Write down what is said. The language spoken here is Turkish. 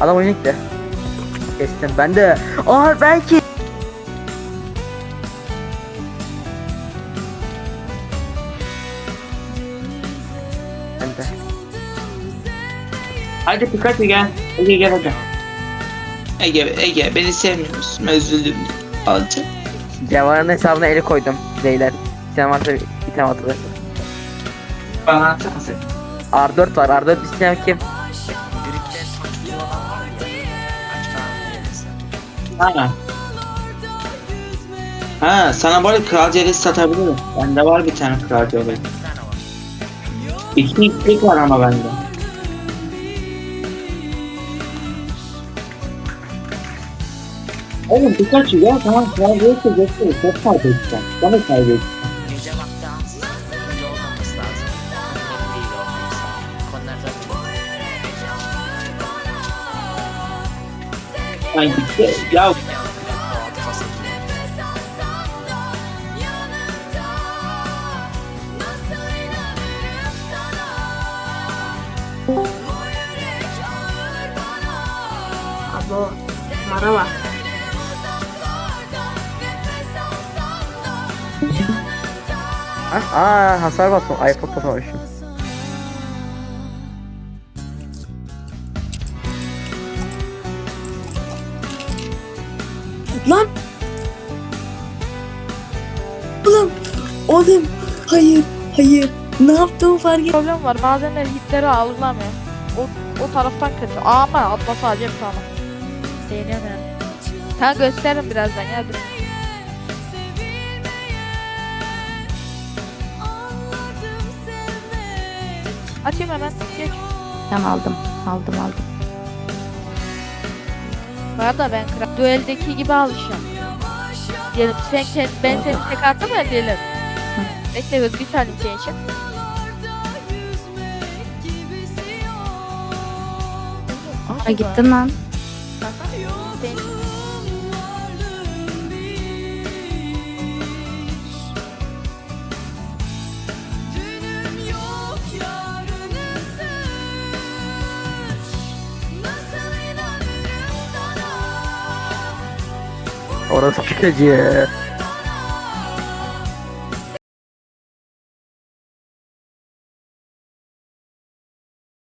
Adam oyuna gitti. Kestim ben de. Aa belki. Ben de. Hadi Pikachu gel. Ege gel hadi. Ege, Ege beni sevmiyorsun. Özür Alacağım. Cevher'in hesabına eli koydum. Beyler. Sen varsa item atılır. Bana atsana sen. R4 var. R4 isteyen kim? Ha. Ha sana böyle kral celesi satabilirim. Bende var bir tane kral var. İki iplik var ama bende. Oğlum Pikachu ya tamam kral celesi göster. Çok kaybedeceğim. Bana kaybedeceğim. Gece vakti Ben gitti. Ya. Abo. Merhaba. Ha? Aa hasar bastım. iPod'la savaşıyorum. Lan. Oğlum. Oğlum. Hayır. Hayır. Ne yaptığımı fark et. problem var. Bazenleri hitleri algılamıyor. O, o taraftan kötü. Aa, Ama atla sadece bir tane. Değiniyorum yani. Ben gösteririm birazdan ya. Dur. Açayım hemen. Geç. Tamam aldım. Aldım aldım. Bu arada ben kral. Dueldeki gibi alışacağım. Diyelim sen, sen ben seni tek attım ya diyelim. Bekle kız bir saniye senin için. Ha gittin lan. oraz w świecie.